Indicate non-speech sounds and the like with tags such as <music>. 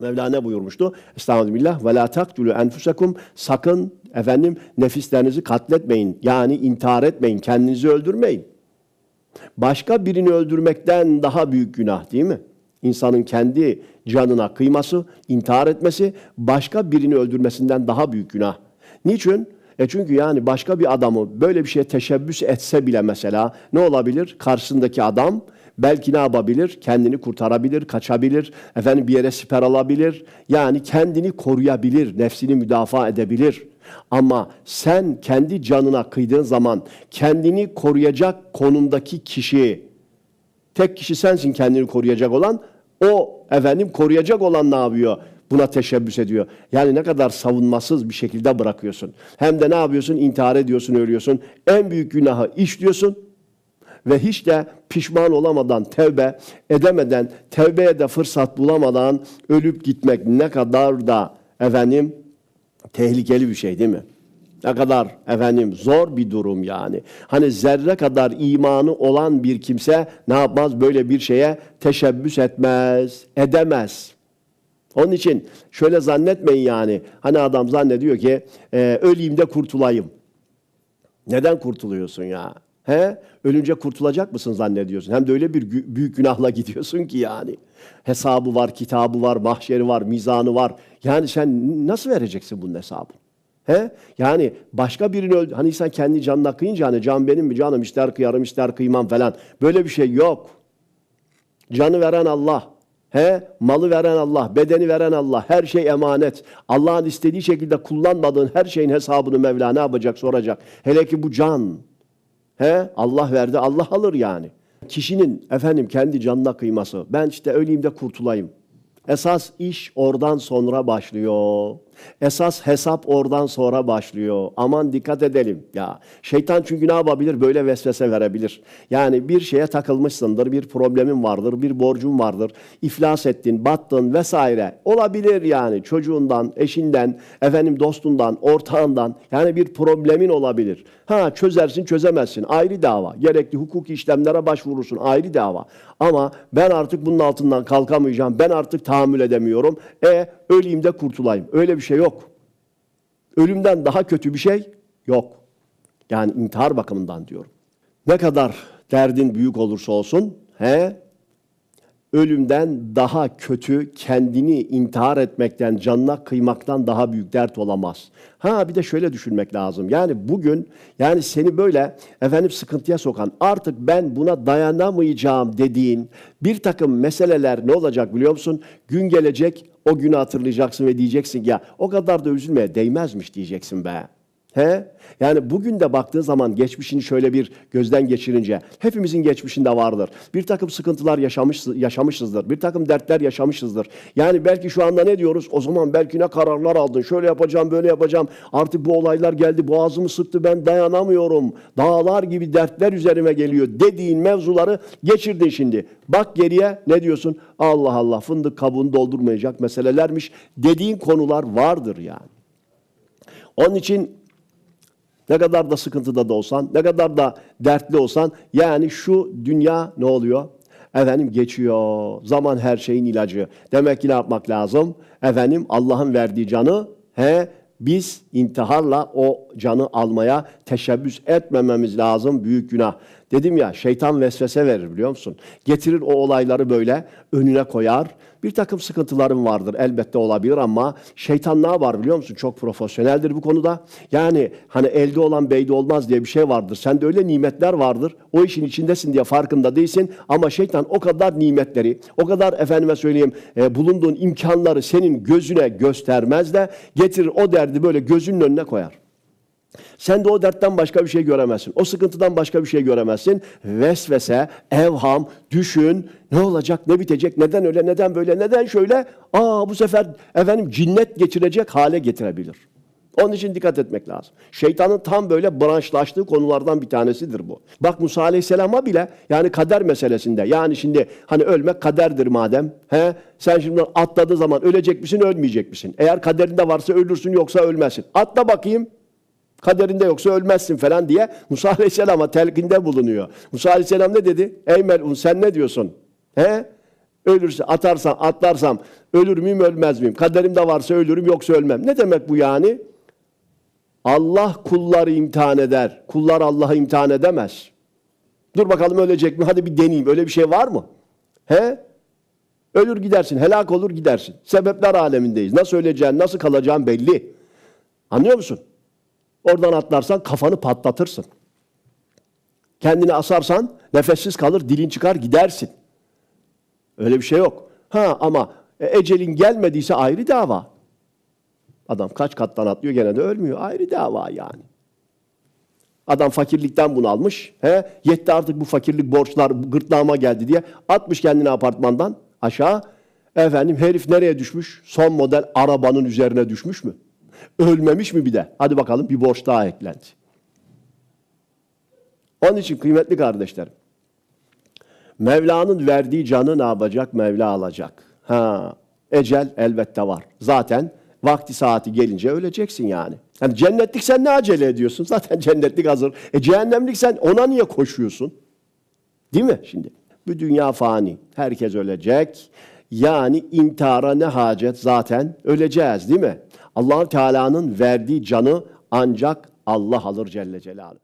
Mevla ne buyurmuştu? Estağfirullah ve la taktulu enfusakum sakın efendim nefislerinizi katletmeyin. Yani intihar etmeyin, kendinizi öldürmeyin. Başka birini öldürmekten daha büyük günah değil mi? İnsanın kendi canına kıyması, intihar etmesi başka birini öldürmesinden daha büyük günah. Niçin? E çünkü yani başka bir adamı böyle bir şeye teşebbüs etse bile mesela ne olabilir? Karşısındaki adam belki ne yapabilir? Kendini kurtarabilir, kaçabilir, efendim bir yere siper alabilir. Yani kendini koruyabilir, nefsini müdafaa edebilir. Ama sen kendi canına kıydığın zaman kendini koruyacak konumdaki kişi, tek kişi sensin kendini koruyacak olan, o efendim koruyacak olan ne yapıyor? Buna teşebbüs ediyor. Yani ne kadar savunmasız bir şekilde bırakıyorsun. Hem de ne yapıyorsun? İntihar ediyorsun, ölüyorsun. En büyük günahı işliyorsun ve hiç de pişman olamadan, tevbe edemeden, tevbeye de fırsat bulamadan ölüp gitmek ne kadar da efendim tehlikeli bir şey değil mi? Ne kadar efendim zor bir durum yani. Hani zerre kadar imanı olan bir kimse ne yapmaz? Böyle bir şeye teşebbüs etmez, edemez. Onun için şöyle zannetmeyin yani. Hani adam zannediyor ki e, öleyim de kurtulayım. Neden kurtuluyorsun ya? He? Ölünce kurtulacak mısın zannediyorsun? Hem de öyle bir gü- büyük günahla <laughs> gidiyorsun ki yani. Hesabı var, kitabı var, mahşeri var, mizanı var. Yani sen nasıl vereceksin bunun hesabını? He? Yani başka birini öldü. Hani sen kendi canına kıyınca hani can benim mi canım ister kıyarım ister kıymam falan. Böyle bir şey yok. Canı veren Allah. He, malı veren Allah, bedeni veren Allah, her şey emanet. Allah'ın istediği şekilde kullanmadığın her şeyin hesabını Mevla ne yapacak soracak. Hele ki bu can. He, Allah verdi, Allah alır yani. Kişinin efendim kendi canına kıyması. Ben işte öleyim de kurtulayım. Esas iş oradan sonra başlıyor. Esas hesap oradan sonra başlıyor. Aman dikkat edelim. Ya şeytan çünkü ne yapabilir? Böyle vesvese verebilir. Yani bir şeye takılmışsındır, bir problemin vardır, bir borcun vardır. iflas ettin, battın vesaire. Olabilir yani çocuğundan, eşinden, efendim dostundan, ortağından. Yani bir problemin olabilir. Ha çözersin, çözemezsin. Ayrı dava. Gerekli hukuki işlemlere başvurursun. Ayrı dava. Ama ben artık bunun altından kalkamayacağım. Ben artık tahammül edemiyorum. E öleyim de kurtulayım. Öyle bir şey yok. Ölümden daha kötü bir şey yok. Yani intihar bakımından diyorum. Ne kadar derdin büyük olursa olsun, he, ölümden daha kötü kendini intihar etmekten, canına kıymaktan daha büyük dert olamaz. Ha bir de şöyle düşünmek lazım. Yani bugün yani seni böyle efendim sıkıntıya sokan artık ben buna dayanamayacağım dediğin bir takım meseleler ne olacak biliyor musun? Gün gelecek o günü hatırlayacaksın ve diyeceksin ya o kadar da üzülmeye değmezmiş diyeceksin be. He? Yani bugün de baktığın zaman geçmişini şöyle bir gözden geçirince hepimizin geçmişinde vardır. Bir takım sıkıntılar yaşamış, yaşamışızdır. Bir takım dertler yaşamışızdır. Yani belki şu anda ne diyoruz? O zaman belki ne kararlar aldın. Şöyle yapacağım, böyle yapacağım. Artık bu olaylar geldi, boğazımı sıktı, ben dayanamıyorum. Dağlar gibi dertler üzerime geliyor dediğin mevzuları geçirdin şimdi. Bak geriye ne diyorsun? Allah Allah fındık kabuğunu doldurmayacak meselelermiş dediğin konular vardır yani. Onun için ne kadar da sıkıntıda da olsan, ne kadar da dertli olsan yani şu dünya ne oluyor? Efendim geçiyor. Zaman her şeyin ilacı. Demek ki ne yapmak lazım? Efendim Allah'ın verdiği canı he biz intiharla o canı almaya teşebbüs etmememiz lazım. Büyük günah. Dedim ya şeytan vesvese verir biliyor musun? Getirir o olayları böyle önüne koyar. Bir takım sıkıntılarım vardır elbette olabilir ama şeytan ne yapar biliyor musun? Çok profesyoneldir bu konuda. Yani hani elde olan beyde olmaz diye bir şey vardır. Sende öyle nimetler vardır. O işin içindesin diye farkında değilsin. Ama şeytan o kadar nimetleri, o kadar efendime söyleyeyim e, bulunduğun imkanları senin gözüne göstermez de getirir o derdi böyle gözünün önüne koyar. Sen de o dertten başka bir şey göremezsin. O sıkıntıdan başka bir şey göremezsin. Vesvese, evham, düşün. Ne olacak, ne bitecek, neden öyle, neden böyle, neden şöyle? Aa bu sefer efendim cinnet geçirecek hale getirebilir. Onun için dikkat etmek lazım. Şeytanın tam böyle branşlaştığı konulardan bir tanesidir bu. Bak Musa Aleyhisselam'a bile yani kader meselesinde yani şimdi hani ölmek kaderdir madem. He? Sen şimdi atladığı zaman ölecek misin ölmeyecek misin? Eğer kaderinde varsa ölürsün yoksa ölmezsin. Atla bakayım kaderinde yoksa ölmezsin falan diye Musa Aleyhisselam'a telkinde bulunuyor. Musa Aleyhisselam ne dedi? Ey melun sen ne diyorsun? He? Ölürse atarsam atlarsam ölür müyüm ölmez miyim? Kaderimde varsa ölürüm yoksa ölmem. Ne demek bu yani? Allah kulları imtihan eder. Kullar Allah'ı imtihan edemez. Dur bakalım ölecek mi? Hadi bir deneyeyim. Öyle bir şey var mı? He? Ölür gidersin, helak olur gidersin. Sebepler alemindeyiz. Nasıl öleceğin, nasıl kalacağın belli. Anlıyor musun? Oradan atlarsan kafanı patlatırsın. Kendini asarsan nefessiz kalır, dilin çıkar gidersin. Öyle bir şey yok. Ha ama e, ecelin gelmediyse ayrı dava. Adam kaç kattan atlıyor gene de ölmüyor. Ayrı dava yani. Adam fakirlikten bunalmış. He? Yetti artık bu fakirlik borçlar gırtlağıma geldi diye atmış kendini apartmandan aşağı. Efendim herif nereye düşmüş? Son model arabanın üzerine düşmüş mü? Ölmemiş mi bir de? Hadi bakalım bir borç daha eklendi. Onun için kıymetli kardeşlerim. Mevla'nın verdiği canı ne yapacak? Mevla alacak. Ha, ecel elbette var. Zaten vakti saati gelince öleceksin yani. Yani cennetlik sen ne acele ediyorsun? <laughs> Zaten cennetlik hazır. E cehennemlik sen ona niye koşuyorsun? Değil mi şimdi? Bu dünya fani. Herkes ölecek. Yani intihara ne hacet? Zaten öleceğiz değil mi? Allah Teala'nın verdiği canı ancak Allah alır Celle Celaluhu.